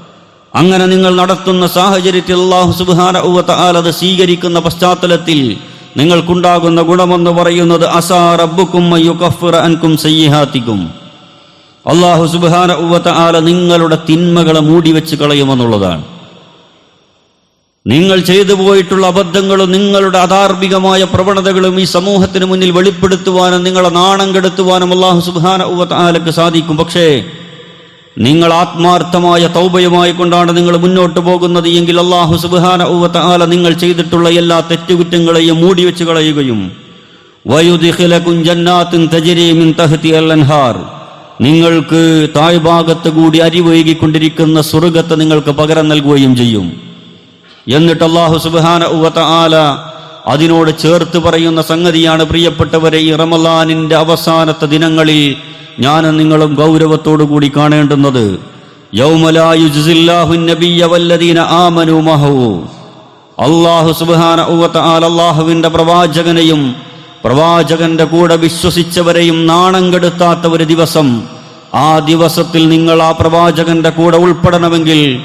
അങ്ങനെ നിങ്ങൾ നടത്തുന്ന സാഹചര്യത്തിൽ അള്ളാഹു സുബാന ഉവത്താലത് സ്വീകരിക്കുന്ന പശ്ചാത്തലത്തിൽ നിങ്ങൾക്കുണ്ടാകുന്ന ഗുണമെന്ന് പറയുന്നത് അസാ റബ്ബുക്കും അൻകും സയ്യിഹാത്തിക്കും. അള്ളാഹു സുബാന ഉവത്ത നിങ്ങളുടെ തിന്മകളെ മൂടി മൂടിവെച്ച് കളയുമെന്നുള്ളതാണ്. നിങ്ങൾ ചെയ്തു പോയിട്ടുള്ള അബദ്ധങ്ങളും നിങ്ങളുടെ അധാർമികമായ പ്രവണതകളും ഈ സമൂഹത്തിന് മുന്നിൽ വെളിപ്പെടുത്തുവാനും നിങ്ങളെ നാണം കെടുത്തുവാനും അള്ളാഹു സുബാന ഉവത്ത സാധിക്കും. പക്ഷേ നിങ്ങൾ ആത്മാർത്ഥമായ തൗബയുമായി കൊണ്ടാണ് നിങ്ങൾ മുന്നോട്ട് പോകുന്നത് എങ്കിൽ അള്ളാഹു സുബാന നിങ്ങൾ ചെയ്തിട്ടുള്ള എല്ലാ തെറ്റുകുറ്റങ്ങളെയും കളയുകയും തജരീമിൻ തഹ്തി അൻഹാർ നിങ്ങൾക്ക് താഴ്ഭാഗത്ത് കൂടി അരിവൈകിക്കൊണ്ടിരിക്കുന്ന സ്വർഗത്തെ നിങ്ങൾക്ക് പകരം നൽകുകയും ചെയ്യും. എന്നിട്ട് അള്ളാഹു സുബാന ആല അതിനോട് ചേർത്ത് പറയുന്ന സംഗതിയാണ് പ്രിയപ്പെട്ടവരെ ഈ റമലാനിന്റെ അവസാനത്തെ ദിനങ്ങളിൽ ഞാൻ നിങ്ങളും ഗൗരവത്തോടു കൂടി കാണേണ്ടുന്നത്. അള്ളാഹു സുബാന അള്ളാഹുവിന്റെ പ്രവാചകനെയും പ്രവാചകന്റെ കൂടെ വിശ്വസിച്ചവരെയും നാണം കെടുത്താത്ത ഒരു ദിവസം ആ ദിവസത്തിൽ നിങ്ങൾ ആ പ്രവാചകന്റെ കൂടെ ഉൾപ്പെടണമെങ്കിൽ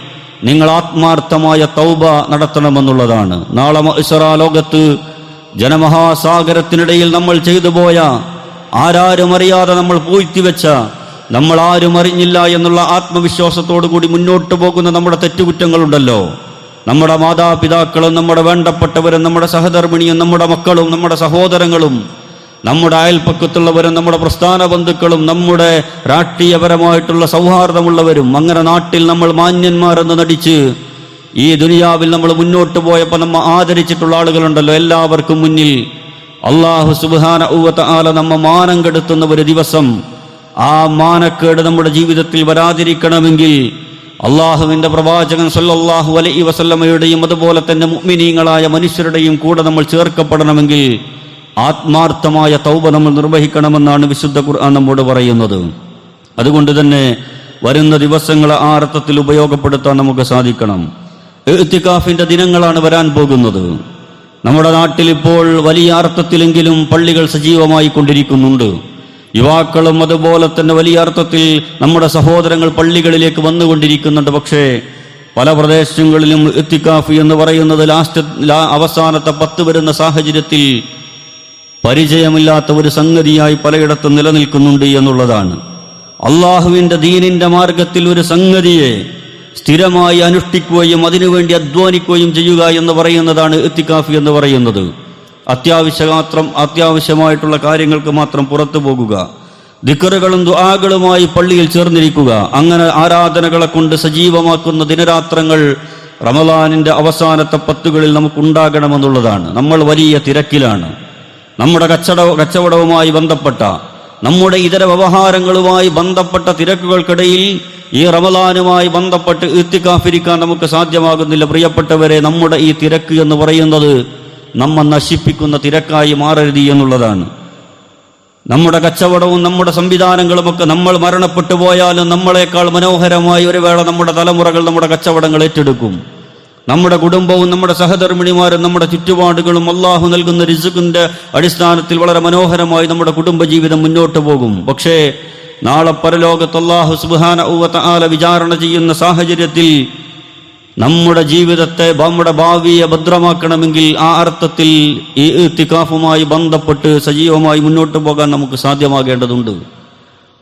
നിങ്ങൾ ആത്മാർത്ഥമായ തൗബ നടത്തണമെന്നുള്ളതാണ്. നാളെ ലോകത്ത് ജനമഹാസാഗരത്തിനിടയിൽ നമ്മൾ ചെയ്തു പോയ ആരാരും അറിയാതെ നമ്മൾ പൂഴ്ത്തിവെച്ച നമ്മൾ ആരും അറിഞ്ഞില്ല എന്നുള്ള ആത്മവിശ്വാസത്തോടു കൂടി മുന്നോട്ട് പോകുന്ന നമ്മുടെ തെറ്റുകുറ്റങ്ങളുണ്ടല്ലോ. നമ്മുടെ മാതാപിതാക്കളും നമ്മുടെ വേണ്ടപ്പെട്ടവരും നമ്മുടെ സഹധർമ്മിണിയും നമ്മുടെ മക്കളും നമ്മുടെ സഹോദരങ്ങളും നമ്മുടെ അയൽപ്പക്കത്തുള്ളവരും നമ്മുടെ പ്രസ്ഥാന ബന്ധുക്കളും നമ്മുടെ രാഷ്ട്രീയപരമായിട്ടുള്ള സൗഹാർദ്ദമുള്ളവരും അങ്ങനെ നാട്ടിൽ നമ്മൾ മാന്യന്മാരെന്ന് നടിച്ച് ഈ ദുനിയാവിൽ നമ്മൾ മുന്നോട്ട് പോയപ്പോൾ നമ്മൾ ആദരിച്ചിട്ടുള്ള ആളുകളുണ്ടല്ലോ എല്ലാവർക്കും മുന്നിൽ. അള്ളാഹു സുബാന ഊവത്ത ആല നമ്മ മാനം കെടുത്തുന്ന ഒരു ദിവസം ആ മാനക്കേട് നമ്മുടെ ജീവിതത്തിൽ വരാതിരിക്കണമെങ്കിൽ അള്ളാഹുവിന്റെ പ്രവാചകൻ സല്ലാഹു അലൈ വസല്ലമ്മയുടെയും അതുപോലെ തന്നെ മുഅ്മിനീങ്ങളായ മനുഷ്യരുടെയും കൂടെ നമ്മൾ ചേർക്കപ്പെടണമെങ്കിൽ ആത്മാർത്ഥമായ തൗബ നമ്മൾ നിർവഹിക്കണമെന്നാണ് വിശുദ്ധ ഖുർആൻ നമ്മോട് പറയുന്നത്. അതുകൊണ്ട് തന്നെ വരുന്ന ദിവസങ്ങളെ ആ അർത്ഥത്തിൽ ഉപയോഗപ്പെടുത്താൻ നമുക്ക് സാധിക്കണം. എത്തിക്കാഫിന്റെ ദിനങ്ങളാണ് വരാൻ പോകുന്നത്. നമ്മുടെ നാട്ടിൽ ഇപ്പോൾ വലിയ അർത്ഥത്തിലെങ്കിലും പള്ളികൾ സജീവമായി കൊണ്ടിരിക്കുന്നുണ്ട്. യുവാക്കളും അതുപോലെ തന്നെ വലിയ അർത്ഥത്തിൽ നമ്മുടെ സഹോദരങ്ങൾ പള്ളികളിലേക്ക് വന്നുകൊണ്ടിരിക്കുന്നുണ്ട്. പക്ഷേ പല പ്രദേശങ്ങളിലും ഇത്തിക്കാഫ് എന്ന് പറയുന്നത് ലാസ്റ്റ് അവസാനത്തെ പത്ത് വരുന്ന സാഹചര്യത്തിൽ പരിചയമില്ലാത്ത ഒരു സംഗതിയായി പലയിടത്തും നിലനിൽക്കുന്നുണ്ട് എന്നുള്ളതാണ്. അള്ളാഹുവിന്റെ ദീനിന്റെ മാർഗത്തിൽ ഒരു സംഗതിയെ സ്ഥിരമായി അനുഷ്ഠിക്കുകയും അതിനുവേണ്ടി അധ്വാനിക്കുകയും ചെയ്യുക എന്ന് പറയുന്നതാണ് എത്തിക്കാഫി എന്ന് പറയുന്നത്. അത്യാവശ്യമാത്രം അത്യാവശ്യമായിട്ടുള്ള കാര്യങ്ങൾക്ക് മാത്രം പുറത്തു പോകുക. ദിക്കറുകളും ദുആകളുമായി പള്ളിയിൽ ചേർന്നിരിക്കുക. അങ്ങനെ ആരാധനകളെ കൊണ്ട് സജീവമാക്കുന്ന ദിനരാത്രങ്ങൾ റമദാനിന്റെ അവസാനത്തെ പത്തുകളിൽ നമുക്കുണ്ടാകണമെന്നുള്ളതാണ്. നമ്മൾ വലിയ തിരക്കിലാണ്. നമ്മുടെ കച്ചട കച്ചവടവുമായി ബന്ധപ്പെട്ട നമ്മുടെ ഇതര വ്യവഹാരങ്ങളുമായി ബന്ധപ്പെട്ട തിരക്കുകൾക്കിടയിൽ ഈ റമലാനുമായി ബന്ധപ്പെട്ട് ഇത്തിക്കാഫിരിക്കാൻ നമുക്ക് സാധ്യമാകുന്നില്ല. പ്രിയപ്പെട്ടവരെ നമ്മുടെ ഈ തിരക്ക് എന്ന് പറയുന്നത് നമ്മെ നശിപ്പിക്കുന്ന തിരക്കായി മാറരുത് എന്നുള്ളതാണ്. നമ്മുടെ കച്ചവടവും നമ്മുടെ സംവിധാനങ്ങളുമൊക്കെ നമ്മൾ മരണപ്പെട്ടു പോയാലും നമ്മളെക്കാൾ മനോഹരമായി ഒരു വേള നമ്മുടെ തലമുറകൾ നമ്മുടെ കച്ചവടങ്ങൾ ഏറ്റെടുക്കും. നമ്മുടെ കുടുംബവും നമ്മുടെ സഹധർമ്മിണിമാരും നമ്മുടെ ചുറ്റുപാടുകളും അള്ളാഹു നൽകുന്ന റിസുഖിന്റെ അടിസ്ഥാനത്തിൽ വളരെ മനോഹരമായി നമ്മുടെ കുടുംബജീവിതം മുന്നോട്ട് പോകും. പക്ഷേ നാളെ പരലോകത്ത് അള്ളാഹു സുബാന ഊവത്താല വിചാരണ ചെയ്യുന്ന സാഹചര്യത്തിൽ നമ്മുടെ ജീവിതത്തെ നമ്മുടെ ഭാവിയെ ഭദ്രമാക്കണമെങ്കിൽ ആ അർത്ഥത്തിൽ ഈ ഇത്തിക്കാഫുമായി ബന്ധപ്പെട്ട് സജീവമായി മുന്നോട്ട് പോകാൻ നമുക്ക് സാധ്യമാകേണ്ടതുണ്ട്.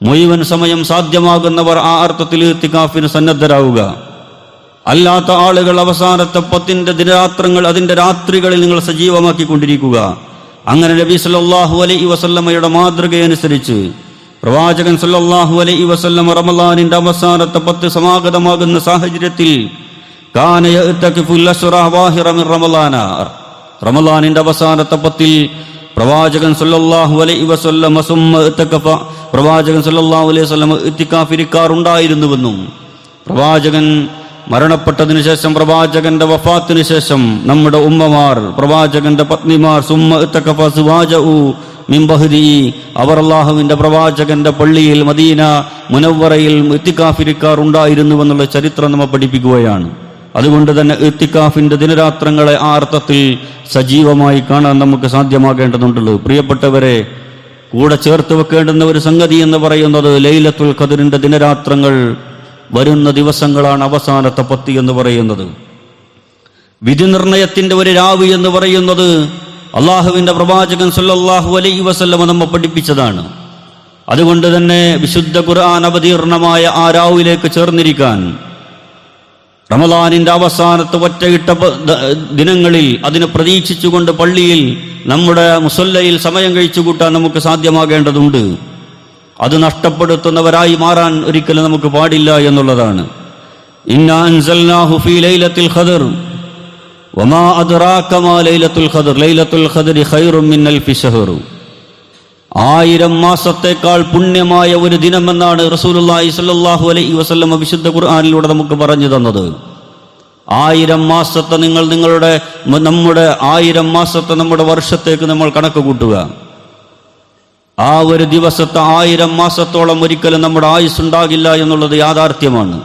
മുഴുവൻ സമയം സാധ്യമാകുന്നവർ ആ അർത്ഥത്തിൽ ഇത്തിക്കാഫിന് സന്നദ്ധരാവുക. അല്ലാത്ത ആളുകൾ അവസാനത്തെ പത്തിന്റെ ദിനരാത്രങ്ങൾ അതിന്റെ രാത്രികളിൽ നിങ്ങൾ സജീവമാക്കിക്കൊണ്ടിരിക്കുക. അങ്ങനെ നബി സല്ലല്ലാഹു അലൈഹി വസല്ലമയുടെ മാതൃകയനുസരിച്ച് പ്രവാചകൻ സല്ലാഹു അലൈ വസല്ലം റമലാനിന്റെ അവസാനത്തെ പത്ത് സമാഗതമാകുന്ന സാഹചര്യത്തിൽ റമലാനിന്റെ അവസാനത്തെ പത്തിൽ പ്രവാചകൻ സല്ലാഹു അലൈ വസല്ലം പ്രവാചകൻ സല്ലാഹു അലൈഹി വസ്ലം ഇത്തിക്കാഫിരിക്കാറുണ്ടായിരുന്നുവെന്നും പ്രവാചകൻ മരണപ്പെട്ടതിനു ശേഷം പ്രവാചകന്റെ വഫാത്തിനു ശേഷം നമ്മുടെ ഉമ്മമാർ പ്രവാചകന്റെ പത്നിമാർ സുമ്മ മിംബഹുദി അവർ അള്ളാഹുവിന്റെ പ്രവാചകന്റെ പള്ളിയിൽ മദീന മുനവ്വറയിൽ എന്നുള്ള ചരിത്രം നമ്മെ പഠിപ്പിക്കുകയാണ്. അതുകൊണ്ട് തന്നെ ഇത്തിക്കാഫിന്റെ ദിനരാത്രങ്ങളെ ആ അർത്ഥത്തിൽ സജീവമായി കാണാൻ നമുക്ക് സാധ്യമാകേണ്ടതുണ്ടല്ലോ. പ്രിയപ്പെട്ടവരെ കൂടെ ചേർത്ത് വെക്കേണ്ടുന്ന ഒരു സംഗതി എന്ന് പറയുന്നത് ലൈലത്തുൽ ഖദറിന്റെ ദിനരാത്രങ്ങൾ വരുന്ന ദിവസങ്ങളാണ് അവസാനത്തെ പത്തി എന്ന് പറയുന്നത്. വിധി നിർണയത്തിന്റെ ഒരു രാവ് എന്ന് പറയുന്നത് അള്ളാഹുവിന്റെ പ്രവാചകൻ സല്ലല്ലാഹു അലൈ വസല്ലമ നമ്മെ പഠിപ്പിച്ചതാണ്. അതുകൊണ്ട് തന്നെ വിശുദ്ധ ഖുർആൻ അവതീർണമായ ആ രാവിലേക്ക് ചേർന്നിരിക്കാൻ റമദാനിന്റെ അവസാനത്തെ ഒറ്റയിട്ട ദിനങ്ങളിൽ അതിനെ പ്രതീക്ഷിച്ചുകൊണ്ട് പള്ളിയിൽ നമ്മുടെ മുസല്ലയിൽ സമയം കഴിച്ചു കൂട്ടാൻ നമുക്ക് സാധ്യമാകേണ്ടതുണ്ട്. അത് നഷ്ടപ്പെടുത്തുന്നവരായി മാറാൻ ഒരിക്കലും നമുക്ക് പാടില്ല എന്നുള്ളതാണ്. ആയിരം മാസത്തേക്കാൾ പുണ്യമായ ഒരു ദിനമെന്നാണ് റസൂലുള്ളാഹി സ്വല്ലല്ലാഹു അലൈഹി വസല്ലം വിശുദ്ധ ഖുർആാനിലൂടെ നമുക്ക് പറഞ്ഞു തന്നത്. ആയിരം മാസത്തെ നിങ്ങൾ നിങ്ങളുടെ നമ്മുടെ ആയിരം മാസത്തെ നമ്മുടെ വർഷത്തേക്ക് നമ്മൾ കണക്ക് കൂട്ടുക. ആ ഒരു ദിവസത്തെ ആയിരം മാസത്തോളം ഒരിക്കലും നമ്മുടെ ആയുസ് ഉണ്ടാകില്ല എന്നുള്ളത് യാഥാർത്ഥ്യമാണ്.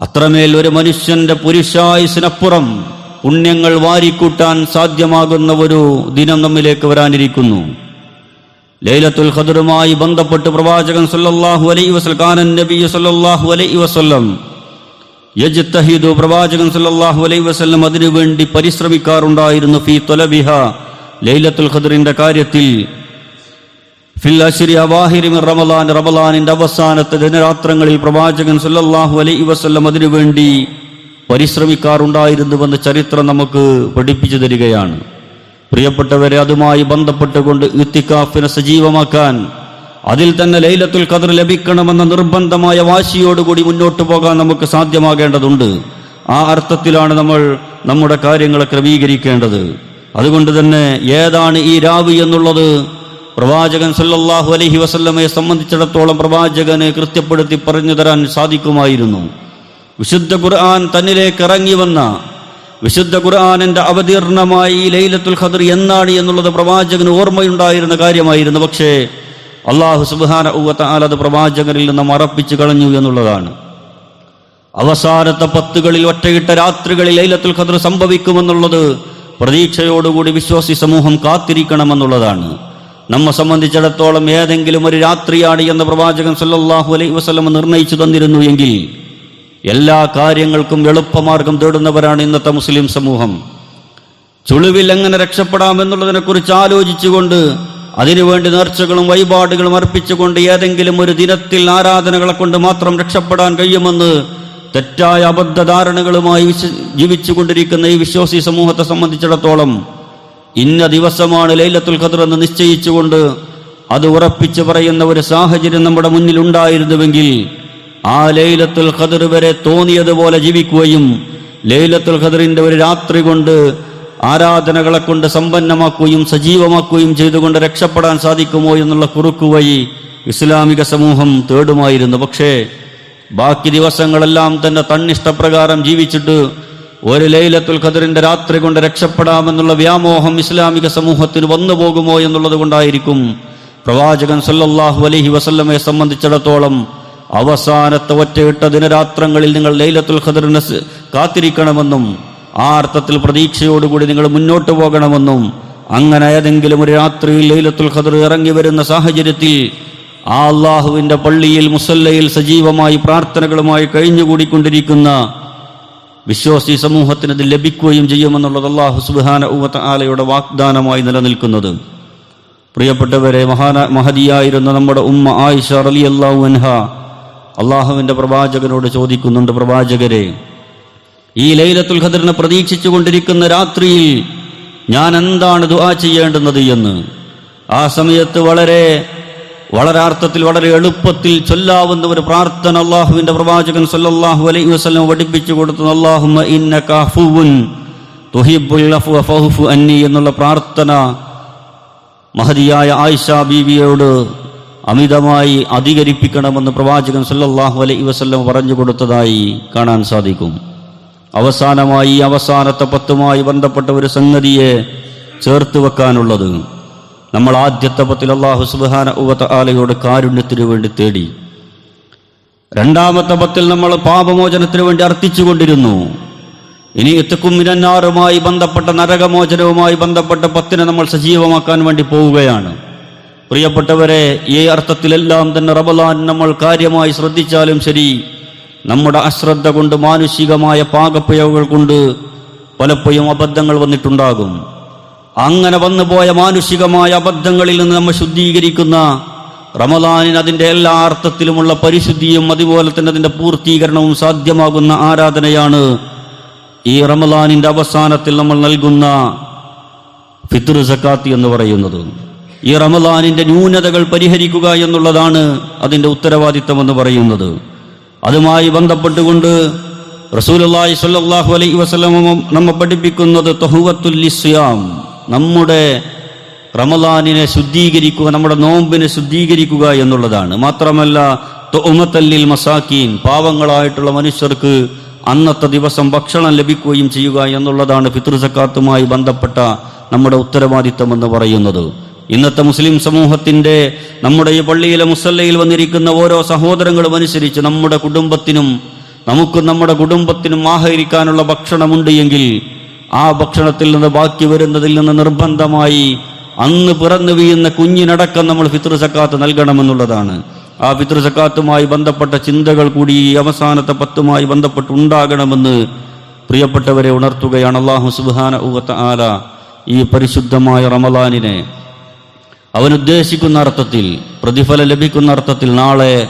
അത്രമേൽ ഒരു മനുഷ്യന്റെ പുരുഷായുസിനപ്പുറം പുണ്യങ്ങൾ വാരിക്കൂട്ടാൻ സാധ്യമാകുന്ന ഒരു ദിനം നമ്മിലേക്ക് വരാനിരിക്കുന്നു. ലൈലത്തുൽ ഖദറുമായി ബന്ധപ്പെട്ട് പ്രവാചകൻ സല്ലല്ലാഹു അലൈഹി വസല്ലം കാനൻ നബി സല്ലല്ലാഹു അലൈഹി വസല്ലം യജ്തഹിദു പ്രവാചകൻ സല്ലല്ലാഹു അലൈഹി വസല്ലം അതിനുവേണ്ടി പരിശ്രമിക്കാറുണ്ടായിരുന്നു ഫീ തൊലബിഹ ലൈലത്തുൽ ഖദറിന്റെ കാര്യത്തിൽ. റമളാനിന്റെ അവസാനത്തെ ദിനരാത്രങ്ങളിൽ പ്രവാചകൻ സല്ലല്ലാഹു അലൈഹി വസല്ലം അതിനുവേണ്ടി പരിശ്രമിക്കാറുണ്ടായിരുന്നുവെന്ന ചരിത്രം നമുക്ക് പഠിപ്പിച്ചു തരികയാണ്. പ്രിയപ്പെട്ടവരെ അതുമായി ബന്ധപ്പെട്ടുകൊണ്ട് ഇത്തിക്കാഫിനെ സജീവമാക്കാൻ അതിൽ തന്നെ ലൈലത്തുൽ ഖദർ ലഭിക്കണമെന്ന നിർബന്ധമായ വാശിയോടുകൂടി മുന്നോട്ട് പോകാൻ നമുക്ക് സാധ്യമാകേണ്ടതുണ്ട്. ആ അർത്ഥത്തിലാണ് നമ്മൾ നമ്മുടെ കാര്യങ്ങളെ ക്രമീകരിക്കേണ്ടത്. അതുകൊണ്ട് തന്നെ ഏതാണ് ഈ രാവ് എന്നുള്ളത്? പ്രവാചകൻ സല്ലല്ലാഹു അലഹി വസല്ലമയെ സംബന്ധിച്ചിടത്തോളം പ്രവാചകനെ കൃത്യപ്പെടുത്തി പറഞ്ഞു തരാൻ സാധിക്കുമായിരുന്നു. വിശുദ്ധ ഖുർആൻ തന്നിലേക്ക് ഇറങ്ങി വന്ന വിശുദ്ധ ഖുർആാനിന്റെ അവതീർണമായി ലൈലത്തുൽ ഖദർ എന്നാണ് എന്നുള്ളത് പ്രവാചകന് ഓർമ്മയുണ്ടായിരുന്ന കാര്യമായിരുന്നു. പക്ഷേ അള്ളാഹു സുബാന അത് പ്രവാചകരിൽ നിന്ന് മറപ്പിച്ചു കളഞ്ഞു എന്നുള്ളതാണ്. അവസാനത്തെ പത്തുകളിൽ ഒറ്റയിട്ട രാത്രികളിൽ ലൈലത്തുൽ ഖദർ സംഭവിക്കുമെന്നുള്ളത് പ്രതീക്ഷയോടുകൂടി വിശ്വാസി സമൂഹം കാത്തിരിക്കണമെന്നുള്ളതാണ്. നമ്മെ സംബന്ധിച്ചിടത്തോളം ഏതെങ്കിലും ഒരു രാത്രിയാണ് എന്ന് പ്രവാചകൻ സല്ലാഹു അലൈ വസല്ലം നിർണയിച്ചു തന്നിരുന്നു എങ്കിൽ എല്ലാ കാര്യങ്ങൾക്കും എളുപ്പമാർഗം തേടുന്നവരാണ് ഇന്നത്തെ മുസ്ലിം സമൂഹം. ചുളിവിൽ എങ്ങനെ രക്ഷപ്പെടാമെന്നുള്ളതിനെക്കുറിച്ച് ആലോചിച്ചുകൊണ്ട് അതിനുവേണ്ടി നേർച്ചകളും വഴിപാടുകളും അർപ്പിച്ചുകൊണ്ട് ഏതെങ്കിലും ഒരു ദിനത്തിൽ ആരാധനകളെ കൊണ്ട് മാത്രം രക്ഷപ്പെടാൻ കഴിയുമെന്ന് തെറ്റായ അബദ്ധധാരണകളുമായി ജീവിച്ചുകൊണ്ടിരിക്കുന്ന ഈ വിശ്വാസി സമൂഹത്തെ സംബന്ധിച്ചിടത്തോളം ഇന്ന ദിവസമാണ് ലൈലത്തുൽ ഖദർ എന്ന് നിശ്ചയിച്ചുകൊണ്ട് അത് ഉറപ്പിച്ചു പറയുന്ന ഒരു സാഹചര്യം നമ്മുടെ മുന്നിൽ ഉണ്ടായിരുന്നുവെങ്കിൽ ആ ലൈലത്തുൽ ഖദർ വരെ തോന്നിയതുപോലെ ജീവിക്കുകയും ലൈലത്തുൽ ഖദറിന്റെ ഒരു രാത്രി കൊണ്ട് ആരാധനകളെ കൊണ്ട് സമ്പന്നമാക്കുകയും സജീവമാക്കുകയും ചെയ്തുകൊണ്ട് രക്ഷപ്പെടാൻ സാധിക്കുമോ എന്നുള്ള കുറുക്കുവഴി ഇസ്ലാമിക സമൂഹം തേടുമായിരുന്നു. പക്ഷേ ബാക്കി ദിവസങ്ങളെല്ലാം തന്നെ തന്നിഷ്ടപ്രകാരം ജീവിച്ചിട്ട് ഒരു ലൈലത്തുൽ ഖദറിന്റെ രാത്രി കൊണ്ട് രക്ഷപ്പെടാമെന്നുള്ള വ്യാമോഹം ഇസ്ലാമിക സമൂഹത്തിന് വന്നു പോകുമോ എന്നുള്ളത് കൊണ്ടായിരിക്കും പ്രവാചകൻ സല്ലല്ലാഹു അലൈഹി വസല്ലമയെ സംബന്ധിച്ചിടത്തോളം അവസാനത്തെ ഒറ്റയിട്ട ദിനരാത്രങ്ങളിൽ നിങ്ങൾ ലൈലത്തുൽ ഖദറിനെ കാത്തിരിക്കണമെന്നും ആ അർത്ഥത്തിൽ പ്രതീക്ഷയോടുകൂടി നിങ്ങൾ മുന്നോട്ട് പോകണമെന്നും അങ്ങനെ ഏതെങ്കിലും ഒരു രാത്രിയിൽ ലൈലത്തുൽ ഖദർ ഇറങ്ങി വരുന്ന സാഹചര്യത്തിൽ ആ അള്ളാഹുവിന്റെ പള്ളിയിൽ മുസല്ലയിൽ സജീവമായി പ്രാർത്ഥനകളുമായി കഴിഞ്ഞുകൂടിക്കൊണ്ടിരിക്കുന്ന വിശ്വാസി സമൂഹത്തിന് ഇത് ലഭിക്കുകയും ചെയ്യുമെന്നുള്ളത് അള്ളാഹു സുബാന ഉവത്ത ആലയുടെ വാഗ്ദാനമായി നിലനിൽക്കുന്നത്. പ്രിയപ്പെട്ടവരെ മഹാന മഹതിയായിരുന്ന നമ്മുടെ ഉമ്മ ആയിഷ അലി അള്ളാഹു അൻഹ അള്ളാഹുവിന്റെ പ്രവാചകനോട് ചോദിക്കുന്നുണ്ട് പ്രവാചകരെ ഈ ലൈലത്തുൽ ഖദറിനെ പ്രതീക്ഷിച്ചു കൊണ്ടിരിക്കുന്ന രാത്രിയിൽ ഞാൻ എന്താണ് ദുആ ചെയ്യേണ്ടുന്നത് എന്ന്? ആ സമയത്ത് വളരെ വളരെ അർത്ഥത്തിൽ വളരെ എളുപ്പത്തിൽ ചൊല്ലാവുന്ന ഒരു പ്രാർത്ഥന അള്ളാഹുവിന്റെ പ്രവാചകൻ സല്ലല്ലാഹു അലൈഹി വസ്ലം പഠിപ്പിച്ചു കൊടുത്തു അന്നി എന്നുള്ള പ്രാർത്ഥന മഹതിയായ ആയിഷ ബീവിയോട് അമിതമായി അധികരിപ്പിക്കണമെന്ന് പ്രവാചകൻ സല്ലാഹു അലൈഹി വസ്ലം പറഞ്ഞു കൊടുത്തതായി കാണാൻ സാധിക്കും. അവസാനമായി അവസാനത്തെ പത്തുമായി ബന്ധപ്പെട്ട ഒരു സംഗതിയെ ചേർത്ത് വെക്കാനുള്ളത് നമ്മൾ ആദ്യത്തെ പത്തിൽ അള്ളാഹു സുബാന ഉവത്ത ആലയോട് കാരുണ്യത്തിനു വേണ്ടി തേടി. രണ്ടാമത്തെ പത്തിൽ നമ്മൾ പാപമോചനത്തിനു വേണ്ടി അർത്ഥിച്ചുകൊണ്ടിരുന്നു ഇനി എത്തുക്കും മിനന്നാറുമായി ബന്ധപ്പെട്ട നരകമോചനവുമായി ബന്ധപ്പെട്ട പത്തിനെ നമ്മൾ സജീവമാക്കാൻ വേണ്ടി പോവുകയാണ്. പ്രിയപ്പെട്ടവരെ ഈ അർത്ഥത്തിലെല്ലാം തന്നെ റബലാൻ നമ്മൾ കാര്യമായി ശ്രദ്ധിച്ചാലും ശരി നമ്മുടെ അശ്രദ്ധ കൊണ്ട് മാനുഷികമായ പാകപ്പയവുകൾ കൊണ്ട് പലപ്പോഴും അബദ്ധങ്ങൾ വന്നിട്ടുണ്ടാകും. അങ്ങനെ വന്നുപോയ മാനുഷികമായ അബദ്ധങ്ങളിൽ നിന്ന് നമ്മൾ ശുദ്ധീകരിക്കുന്ന റമദാനിന് അതിന്റെ എല്ലാ അർത്ഥത്തിലുമുള്ള പരിശുദ്ധിയും അതുപോലെ തന്നെ അതിന്റെ പൂർത്തീകരണവും സാധ്യമാകുന്ന ആരാധനയാണ് ഈ റമദാനിന്റെ അവസാനത്തിൽ നമ്മൾ നൽകുന്ന ഫിത്തുർ സക്കാത്ത് എന്ന് പറയുന്നത്. ഈ റമദാനിന്റെ ന്യൂനതകൾ പരിഹരിക്കുക എന്നുള്ളതാണ് അതിന്റെ ഉത്തരവാദിത്തം എന്ന് പറയുന്നത്. അതുമായി ബന്ധപ്പെട്ടുകൊണ്ട് റസൂലുള്ളാഹി സ്വല്ലല്ലാഹു അലൈ വസ്ലമ നമ്മെ പഠിപ്പിക്കുന്നത് തഹുവത്തുൽ നമ്മുടെ റമദാനിനെ ശുദ്ധീകരിക്കുക നമ്മുടെ നോമ്പിനെ ശുദ്ധീകരിക്കുക എന്നുള്ളതാണ്. മാത്രമല്ല തൊമത്തല്ലിൽ മസാക്കീൻ പാവങ്ങളായിട്ടുള്ള മനുഷ്യർക്ക് അന്നത്തെ ദിവസം ഭക്ഷണം ലഭിക്കുകയും ചെയ്യുക എന്നുള്ളതാണ് പിതൃസക്കാത്തുമായി ബന്ധപ്പെട്ട നമ്മുടെ ഉത്തരവാദിത്തം എന്ന് പറയുന്നത്. ഇന്നത്തെ മുസ്ലിം സമൂഹത്തിന്റെ നമ്മുടെ ഈ പള്ളിയിലെ മുസല്ലയിൽ വന്നിരിക്കുന്ന ഓരോ സഹോദരങ്ങളും അനുസരിച്ച് നമ്മുടെ കുടുംബത്തിനും നമുക്ക് നമ്മുടെ കുടുംബത്തിനും ആഹരിക്കാനുള്ള ഭക്ഷണമുണ്ട് എങ്കിൽ ആ ഭക്ഷണത്തിൽ നിന്ന് ബാക്കി വരുന്നതിൽ നിന്ന് നിർബന്ധമായി അന്ന് പിറന്നു വീഴുന്ന കുഞ്ഞിനടക്കം നമ്മൾ ഫിത്ർ സക്കാത്ത് നൽകണമെന്നുള്ളതാണ്. ആ ഫിത്ർ സക്കാത്തുമായി ബന്ധപ്പെട്ട ചിന്തകൾ കൂടി ഈ അവസാനത്തെ പത്തുമായി ബന്ധപ്പെട്ടുണ്ടാകണമെന്ന് പ്രിയപ്പെട്ടവരെ ഉണർത്തുകയാണ് അള്ളാഹു സുബാന ആല ഈ പരിശുദ്ധമായ റമലാനിനെ അവനുദ്ദേശിക്കുന്ന അർത്ഥത്തിൽ പ്രതിഫലം ലഭിക്കുന്ന അർത്ഥത്തിൽ നാളെ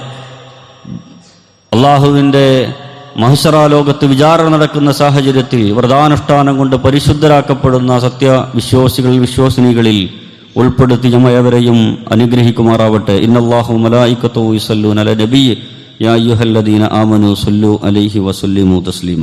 അള്ളാഹുവിന്റെ മഹസറാലോകത്ത് വിചാരണ നടക്കുന്ന സാഹചര്യത്തിൽ വ്രതാനുഷ്ഠാനം കൊണ്ട് പരിശുദ്ധരാക്കപ്പെടുന്ന സത്യവിശ്വാസികൾ വിശ്വാസിനികളിൽ ഉൾപ്പെടുത്തി ഞമ്മയവരെയും അനുഗ്രഹിക്കുമാറാവട്ടെ. ഇന്നല്ലാഹു അല നബി യാ അയ്യുഹല്ലദീന ആമനു സല്ലു അലൈഹി വസല്ലിമു തസ്ലീമ.